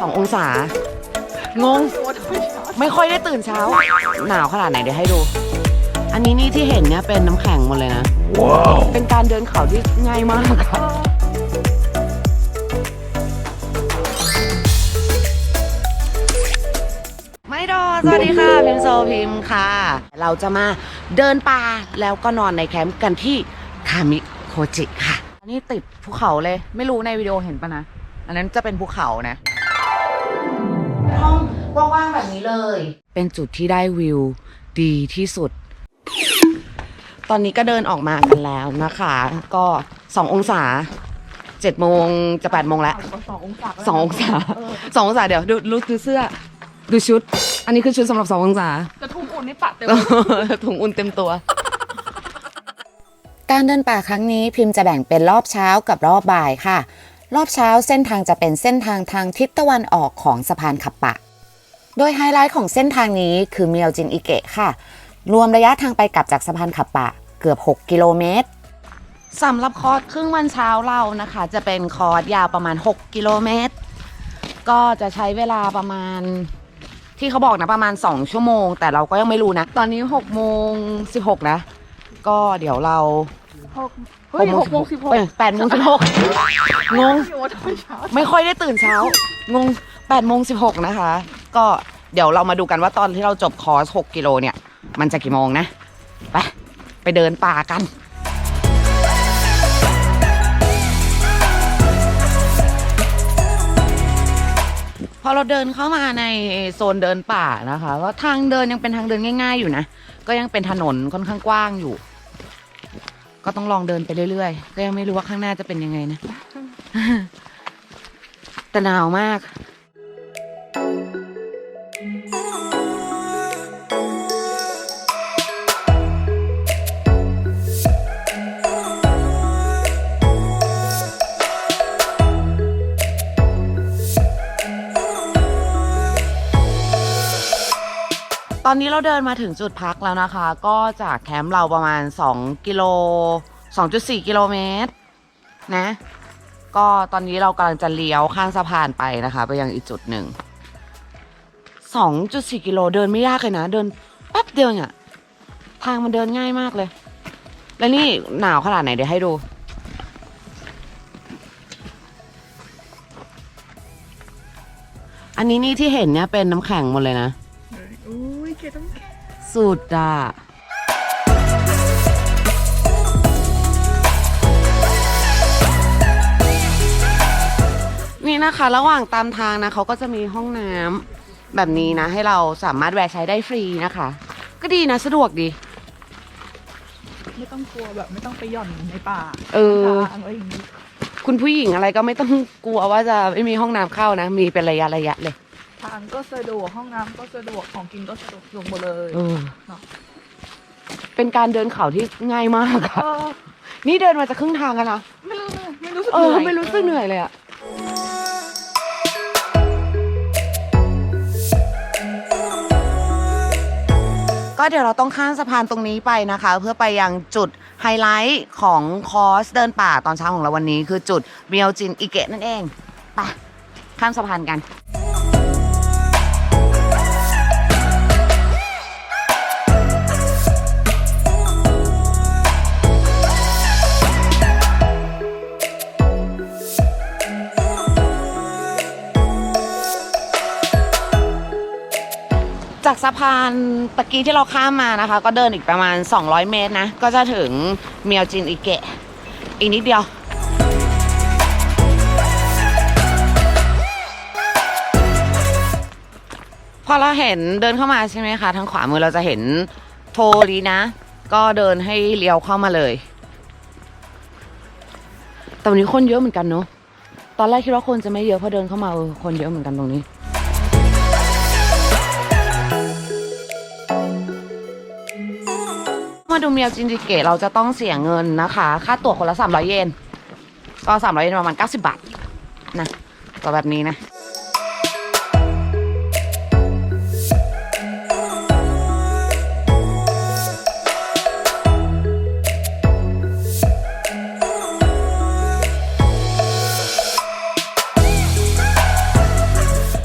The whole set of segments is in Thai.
สององศา งง ไม่ค่อยได้ตื่นเช้า หนาวขนาดไหนเดี๋ยวให้ดู อันนี้นี่ที่เห็นเนี่ยเป็นน้ำแข็งหมดเลยนะเป็นการเดินเขาที่ง่ายมากค่ะไม่ดอสวัสดีค่ะ พิมโซพิมค่ะ เราจะมาเดินป่าแล้วก็นอนในแคมป์กันที่คามิโคจิค่ะ อันนี้ติดภูเขาเลย ไม่รู้ในวิดีโอเห็นปะนะ อันนั้นจะเป็นภูเขานะ ห้องว่างๆแบบนี้เลย เป็นจุดที่ได้วิวดีที่สุด ตอนนี้ก็เดินออกมากันแล้วนะคะ ก็สององศาเจ็ดโมงจะแปดโมงแล้วสององศาสององศาสององศาเดี๋ยวดูดูดูเสื้อ ดูชุด อันนี้คือชุดสำหรับสององศากระทุ่มอุ่นนี่ปะเต็มถุงอุ่นเต็มตัวการเดินป่าครั้งนี้พิมพ์จะแบ่งเป็นรอบเช้ากับรอบบ่ายค่ะ รอบเช้าเส้นทางจะเป็นเส้นทางทางทิศตะวันออกของสะพานขับปะ โดยไฮไลท์ของเส้นทางนี้คือเมียวจินอิเกะค่ะ รวมระยะทางไปกลับจากสะพานขับปะเกือบ 6 กิโลเมตรสำหรับคอร์สครึ่งวันเช้าเรานะคะ จะเป็นคอร์สยาวประมาณ 6 กิโลเมตร ก็จะใช้เวลาประมาณที่เขาบอกนะประมาณ 2 ชั่วโมง แต่เราก็ยังไม่รู้นะ ตอนนี้6โมง16 นะ ก็เดี๋ยวเรา หกเฮ้ยหกโมงสิบหกเอ้ยแปดโมงสิบหกงงโอ้ทำไมเช้าไม่ค่อยได้ตื่นเช้า งง8โมง16 นะคะ ก็เดี๋ยวเรามาดูกันว่าตอนที่เราจบคอร์ส 6 กิโลเนี่ย มันจะกี่โมงนะ ไป ไปเดินป่ากัน พอเราเดินเข้ามาในโซนเดินป่านะคะก็ทางเดินยังเป็นทางเดินง่าย ๆ อยู่นะ ก็ยังเป็นถนนค่อนข้างกว้างอยู่ ก็ต้องลองเดินไปเรื่อยๆ ก็ยังไม่รู้ว่าข้างหน้าจะเป็นยังไงนะ แต่หนาวมาก ตอนนี้เราเดินมาถึงจุดพักแล้วนะคะ ก็จากแคมป์เราประมาณ 2 กิโล 2.4 กิโลเมตรนะ ก็ตอนนี้เรากำลังจะเลี้ยวข้างสะพานไปนะคะ ไปยังอีกจุดหนึ่ง 2.4 กิโลเดินไม่ยากเลยนะ เดินแป๊บเดียวเนี่ยทางมันเดินง่ายมากเลย และนี่หนาวขนาดไหนเดี๋ยวให้ดู อันนี้นี่ที่เห็นเนี่ยเป็นน้ำแข็งหมดเลยนะอุ้ ยเกต้องแค่สุดอะ นี่นะคะ ระหว่างตามทางนะเขาก็จะมีห้องน้ำแบบนี้นะ ให้เราสามารถแวะใช้ได้ฟรีนะคะ ก็ดีนะสะดวกดี ไม่ต้องกลัวแบบไม่ต้องไปหย่อนในป่าเออ ทางอะไรอย่างนี้คุณผู้หญิงอะไรก็ไม่ต้องกลัวว่าจะไม่มีห้องน้ำเข้านะ มีเป็นระยะระยะเลย ทางก็สะดวกห้องน้ำก็สะดวกของกินก็สะดวกลงหมดเลยเออเนอะเป็นการเดินเขาที่ง่ายมากอะเออนี่เดินมาจะครึ่งทางกันนะ ไม่รู้ไม่รู้สึกเอเหอนื่อยไม่รู้สึกเหนื่อยเลยอะก็เดี๋ยวเราต้องข้ามสะพานตรงนี้ไปนะคะ เพื่อไปยังจุดไฮไลท์ของคอร์สเดินป่าตอนเช้าของเราวันนี้ คือจุดเมียวจินอิเกะนั่นเองไปข้ามสะพานกัน จากสะพานตะกี้ที่เราข้ามมานะคะ ก็เดินอีกประมาณ 200 เมตรนะ ก็จะถึงเมียวจินอิเกะ อีกนิดเดียวพอเราเห็นเดินเข้ามาใช่ไหมคะ ทางขวามือเราจะเห็นโทรีนะ ก็เดินให้เลี้ยวเข้ามาเลยแต่วันนี้คนเยอะเหมือนกันเนาะตอนแรกคิดว่าคนจะไม่เยอะพอเดินเข้ามาคนเยอะเหมือนกันตรงนี้ มาดูเมียวจินจิเกะเราจะต้องเสียเงินนะคะ ค่าตั๋วคนละ 300 เยน ก็ 300 เยนประมาณ 90 บาท นะตัวแบบนี้นะ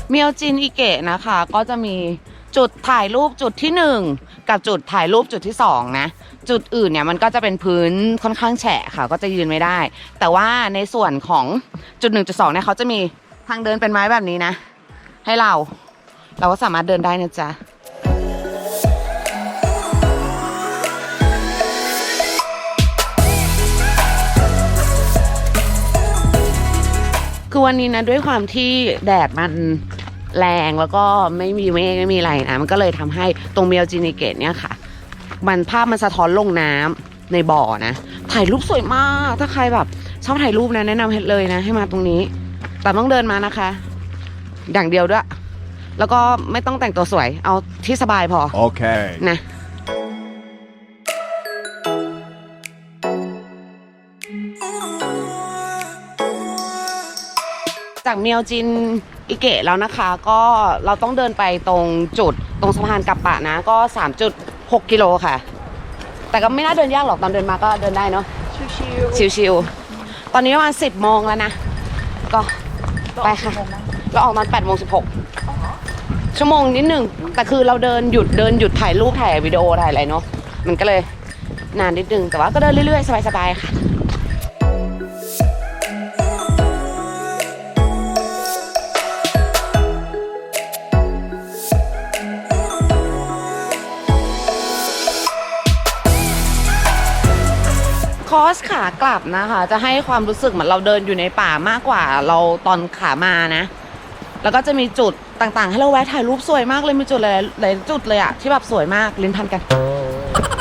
เมียวจินอิเกะนะคะ ก็จะมีจุดถ่ายรูปจุดที่หนึ่งกับจุดถ่ายรูปจุดที่สองนะ จุดอื่นเนี่ยมันก็จะเป็นพื้นค่อนข้างแฉะค่ะ ก็จะยืนไม่ได้ แต่ว่าในส่วนของจุดหนึ่งจุดสองเนี่ยเขาจะมีทางเดินเป็นไม้แบบนี้นะ ให้เราเราก็สามารถเดินได้นะจ๊ะคือวันนี้นะด้วยความที่แดดมันแรงแล้วก็ไม่มีเมฆไม่มีอะไรนะมันก็เลยทำให้ตรงเมียวจินิเกตเนี่ยค่ะ มันภาพมันสะท้อนลงน้ำในบ่อนะ ถ่ายรูปสวยมาก ถ้าใครแบบชอบถ่ายรูปนะแนะนำเลยนะ ให้มาตรงนี้ แต่ต้องเดินมานะคะ อย่างเดียวด้วย แล้วก็ไม่ต้องแต่งตัวสวย เอาที่สบายพอ Okay. นะจากเมียวจินอิเกะแล้วนะคะ ก็เราต้องเดินไปตรงจุดตรงสะพานกัปปะนะ ก็ 3.6กิโลค่ะ แต่ก็ไม่น่าเดินยากหรอกตอนเดินมาก็เดินได้เนาะชิวชิวๆตอนนี้ประมาณ10โมงแล้วนะ ก็ๆไปค่ะเราออกตอน8โมง16 ชั่วโมงนิดหนึ่งแต่คือเราเดินหยุดเดินหยุดถ่ายรูปถ่ายวิดีโอถ่ายอะไรเนาะมันก็เลยนานนิดนึงแต่ว่าก็เดินเรื่อยๆสบายๆค่ะ คอสขากลับนะคะ จะให้ความรู้สึกเหมือนเราเดินอยู่ในป่ามากกว่าเราตอนขามานะ แล้วก็จะมีจุดต่างๆ ให้เราแวะถ่ายรูปสวยมากเลยมีจุดหลายๆจุดเลยอะที่แบบสวยมากลิ้นพันกัน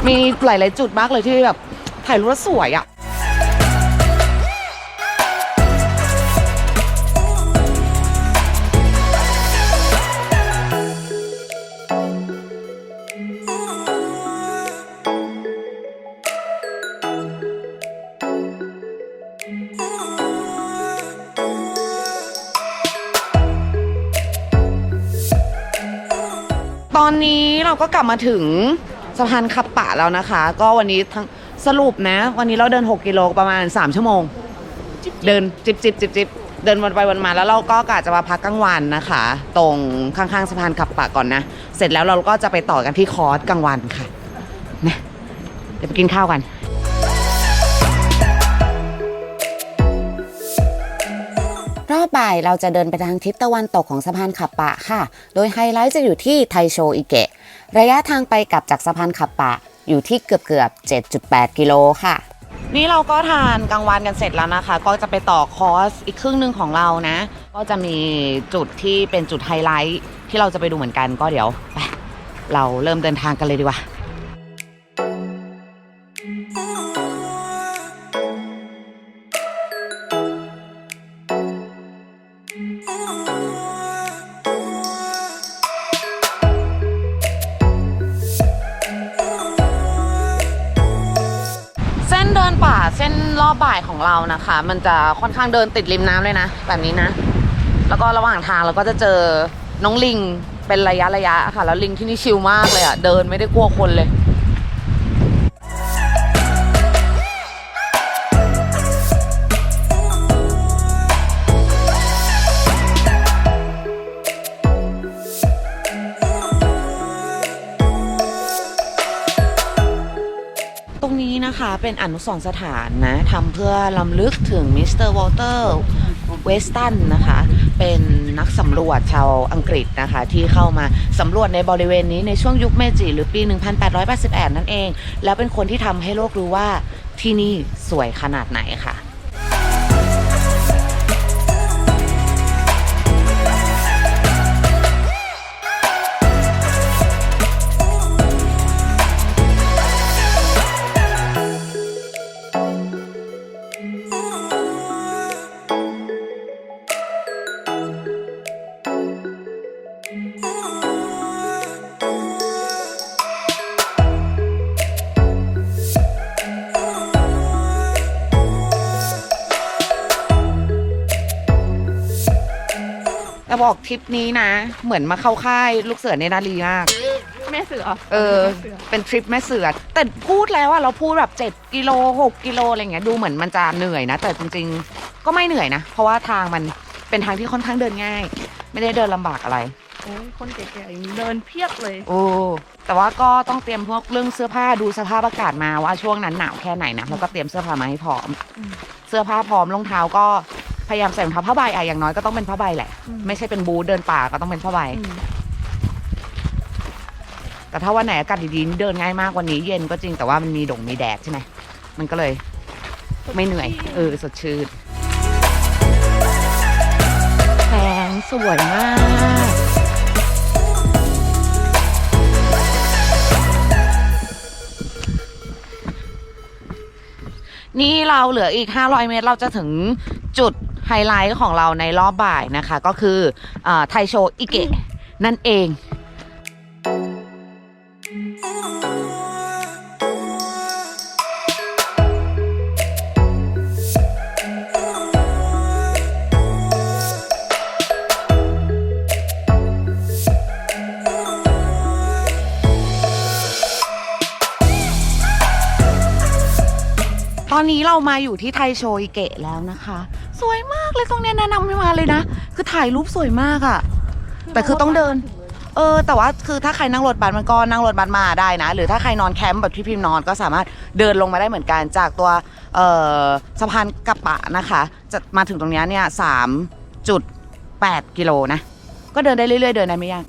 มีหลายๆจุดมากเลยที่แบบถ่ายรูปสวยอะ อนนี้เราก็กลับมาถึงสะพานขับปะแล้วนะคะ ก็วันนี้ทั้งสรุปนะ วันนี้เราเดิน 6 กิโลประมาณ 3 ชั่วโมง เดินจิบจิบจิบจิบเดินวนไปวนมาแล้วเราก็กะจะมาพักกลางวันนะคะ ตรงข้างๆสะพานขับปะก่อนนะ เสร็จแล้วเราก็จะไปต่อกันที่คอร์สกลางวันค่ะนะเดี๋ยวไปกินข้าวกัน อบบ่ายเราจะเดินไปทางทิศตะวันตกของสะพานขับปะค่ะ โดยไฮไลท์จะอยู่ที่ไทโชอิเกะ ระยะทางไปกลับจากสะพานขับปะอยู่ที่เกือบเกือบ7.8 กิโลค่ะ นี่เราก็ทานกลางวันกันเสร็จแล้วนะคะ ก็จะไปต่อคอร์สอีกครึ่งหนึ่งของเรานะ ก็จะมีจุดที่เป็นจุดไฮไลท์ที่เราจะไปดูเหมือนกันก็เดี๋ยวไปเราเริ่มเดินทางกันเลยดีกว่า ของเรานะคะ มันจะค่อนข้างเดินติดริมน้ำเลยนะ แบบนี้นะ แล้วก็ระหว่างทางเราก็จะเจอน้องลิงเป็นระยะระยะค่ะ แล้วลิงที่นี่ชิลมากเลยอะ่ะ เดินไม่ได้กลัวคนเลย นะคะเป็นอนุสรณ์สถานนะทำเพื่อลำลึกถึงมิสเตอร์วอลเตอร์เวสตันนะคะ เป็นนักสำรวจชาวอังกฤษนะคะ ที่เข้ามาสำรวจในบริเวณนี้ในช่วงยุคเมจิหรือปี 1888 นั่นเอง แล้วเป็นคนที่ทำให้โลกรู้ว่าที่นี่สวยขนาดไหนค่ะ บอกทริปนี้นะ เหมือนมาเข้าค่ายลูกเสือเนตรนารีมาก แม่เสือเออแม่สือเป็นทริปแม่เสือ แต่พูดแล้วอะเราพูดแบบ 7 กิโล 6 กิโลอะไรเงี้ย ดูเหมือนมันจะเหนื่อยนะ แต่จริงๆ ก็ไม่เหนื่อยนะ เพราะว่าทางมันเป็นทางที่ค่อนข้างเดินง่าย ไม่ได้เดินลำบากอะไร โอ้ยคนแก่ๆอย่างนี้เดินเพียบเลย โอ้แต่ว่าก็ต้องเตรียมพวกเรื่องเสื้อผ้าดูสภาพอากาศมาว่าช่วงนั้นหนาวแค่ไหนนะแล้วก็เตรียมเสื้อผ้ามาให้พร้อมอืมเสื้อผ้าพร้อมรองเท้าก็ พยายามใส่รองเท้าผ้าใบอะอย่างน้อยก็ต้องเป็นผ้าใบแหละ อืม ไม่ใช่เป็นบูทเดินป่าก็ต้องเป็นผ้าใบ อืมแต่ถ้าวันไหนอากาศดีๆเดินง่ายมากวันนี้เย็นก็จริงแต่ว่ามันมีดงมีแดดใช่ไหมมันก็เลยไม่เหนื่อยเออสดชื่นแสงสวยมาก นี่เราเหลืออีก 500 เมตรเราจะถึงจุด ไฮไลท์ของเราในรอบบ่ายนะคะ ก็คืออาไทโชอิเกะนั่นเองตอนนี้เรามาอยู่ที่ไทโชอิเกะแล้วนะคะ สวย มากเลยตรงเนี้ยแนะนำให้มาเลยนะ คือถ่ายรูปสวยมากอะแต่คือต้องเดิน เออ แต่ว่าคือถ้าใครนั่งรถบัสมันก็นั่งรถบัสมาได้นะ หรือถ้าใครนอนแคมป์แบบที่พิมพ์นอนก็สามารถเดินลงมาได้เหมือนกัน จากตัวเอ่อสะพานกระปะนะคะ จะมาถึงตรงเนี้ยเนี่ยสามจุดแปดกิโลนะ ก็เดินได้เรื่อยๆ เดินได้ไม่ยาก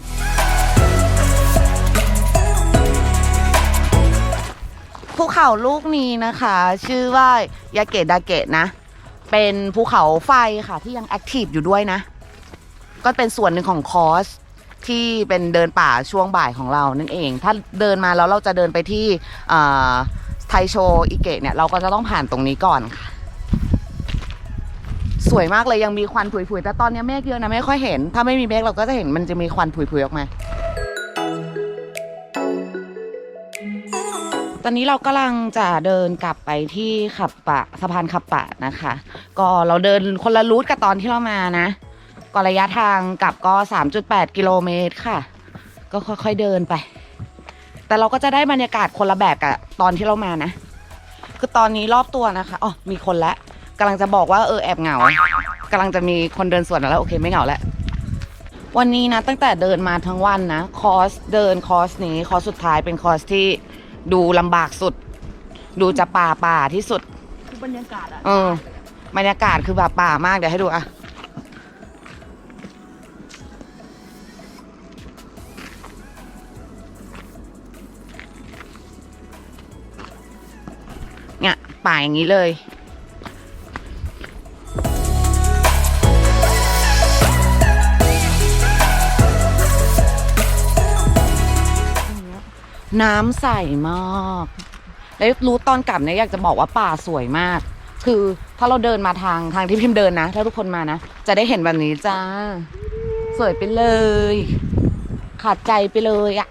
ภูเขาลูกนี้นะคะ ชื่อว่ายาเกะดาเกะนะ เป็นภูเขาไฟค่ะที่ยังแอคทีฟอยู่ด้วยนะ ก็เป็นส่วนหนึ่งของคอร์สที่เป็นเดินป่าช่วงบ่ายของเรานั่นเอง ถ้าเดินมาแล้วเราจะเดินไปที่ไทโชอิเกะเนี่ยเราก็จะต้องผ่านตรงนี้ก่อนค่ะ สวยมากเลยยังมีควันผุยๆ แต่ตอนนี้เมฆเยอะนะไม่ค่อยเห็น ถ้าไม่มีเมฆเราก็จะเห็นมันจะมีควันผุยๆออกมา ตอนนี้เรากำลังจะเดินกลับไปที่ขับปะสะพานขับปะนะคะ ก็เราเดินคนละรูทกับตอนที่เรามานะ ก็ระยะทางกลับก็ 3.8 กิโลเมตรค่ะ ก็ค่อยๆเดินไป แต่เราก็จะได้บรรยากาศคนละแบบกับตอนที่เรามานะ คือตอนนี้รอบตัวนะคะอ๋อมีคนแล้วกำลังจะบอกว่าเออแอบเหงากำลังจะมีคนเดินสวนแล้วโอเคไม่เหงาแล้ววันนี้นะตั้งแต่เดินมาทั้งวันนะ คอร์สเดินคอร์สนี้คอร์สสุดท้ายเป็นคอร์สที่ ดูลำบากสุด ดูจะป่าป่าที่สุด คือบรรยากาศอะเออบรรยากาศคือแบบป่ามากเดี๋ยวให้ดูอะเนี่ยป่าอย่างนี้เลย น้ำใสมากแล้วรู้ตอนกลับเนี่ยอยากจะบอกว่าป่าสวยมาก คือถ้าเราเดินมาทางทางที่พิมพ์เดินนะ ถ้าทุกคนมานะ จะได้เห็นแบบนี้จ้า สวยไปเลย ขาดใจไปเลยอะ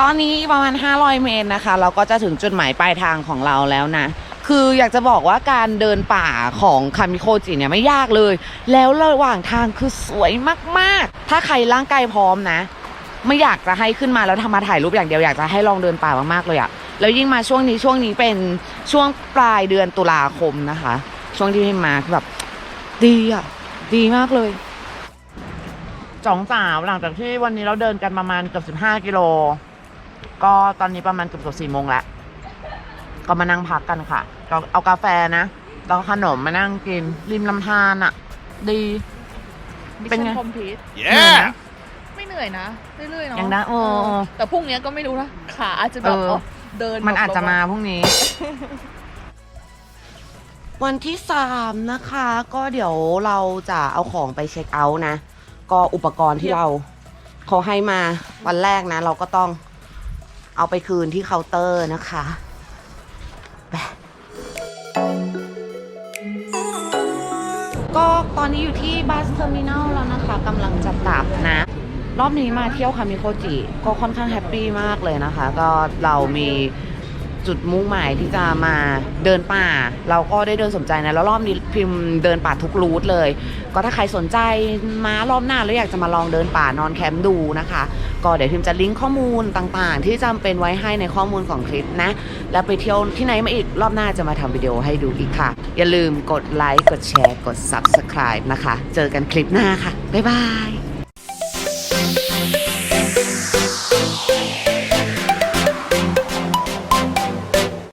ตอนนี้ประมาณ 500 เมตรนะคะ เราก็จะถึงจุดหมายปลายทางของเราแล้วนะ คืออยากจะบอกว่าการเดินป่าของคามิโคจิเนี่ยไม่ยากเลย แล้วระหว่างทางคือสวยมากๆ ถ้าใครร่างกายพร้อมนะ ไม่อยากจะให้ขึ้นมาแล้วทำมาถ่ายรูปอย่างเดียวอยากจะให้ลองเดินป่ามากๆเลยอะแล้วยิ่งมาช่วงนี้ช่วงนี้เป็นช่วงปลายเดือนตุลาคมนะคะ ช่วงที่พิมมาแบบดีอะดีมากเลยสองสาวหลังจากที่วันนี้เราเดินกันประมาณเกือบสิบห้ากิโลก็ตอนนี้ประมาณเกือบเกือบสี่โมงแล้ว ก็มานั่งพักกันค่ะก็เอากาแฟนะแล้วก็ขนมมานั่งกิน ริมลำธารอะ ดี เป็นไงคอมพลีท Yeah! ไม่เหนื่อยนะเรื่อยๆเนาะยังได้โอ้เออแต่พรุ่งนี้ก็ไม่รู้นะขาอาจจะแบบเออเออเดินมันอาจจะมาแบบพรุ่งนี้ วันที่สามนะคะ ก็เดี๋ยวเราจะเอาของไปเช็คเอาท์นะ ก็อุปกรณ์ที่เราเขาให้มาวันแรกนะ เราก็ต้องเอาไปคืนที่เคาน์เตอร์นะคะไป ก็ตอนนี้อยู่ที่บัสเทอร์มินอลแล้วนะคะกำลังจะกลับนะ รอบนี้มาเที่ยวคามิโคจิ ก็ค่อนข้างแฮปปี้มากเลยนะคะ ก็เรามี จุดมุ่งหมายที่จะมาเดินป่า เราก็ได้เดินสนใจนะ แล้วรอบนี้พิมพ์เดินป่าทุกรูทเลย ก็ถ้าใครสนใจมารอบหน้าแล้วอยากจะมาลองเดินป่านอนแคมป์ดูนะคะ ก็เดี๋ยวพิมพ์จะลิงก์ข้อมูลต่างๆ ที่จำเป็นไว้ให้ในข้อมูลของคลิปนะ แล้วไปเที่ยวที่ไหนมาอีกรอบหน้าจะมาทำวิดีโอให้ดูอีกค่ะ อย่าลืมกดไลค์กดแชร์กด Subscribe นะคะ เจอกันคลิปหน้าค่ะบ๊ายบาย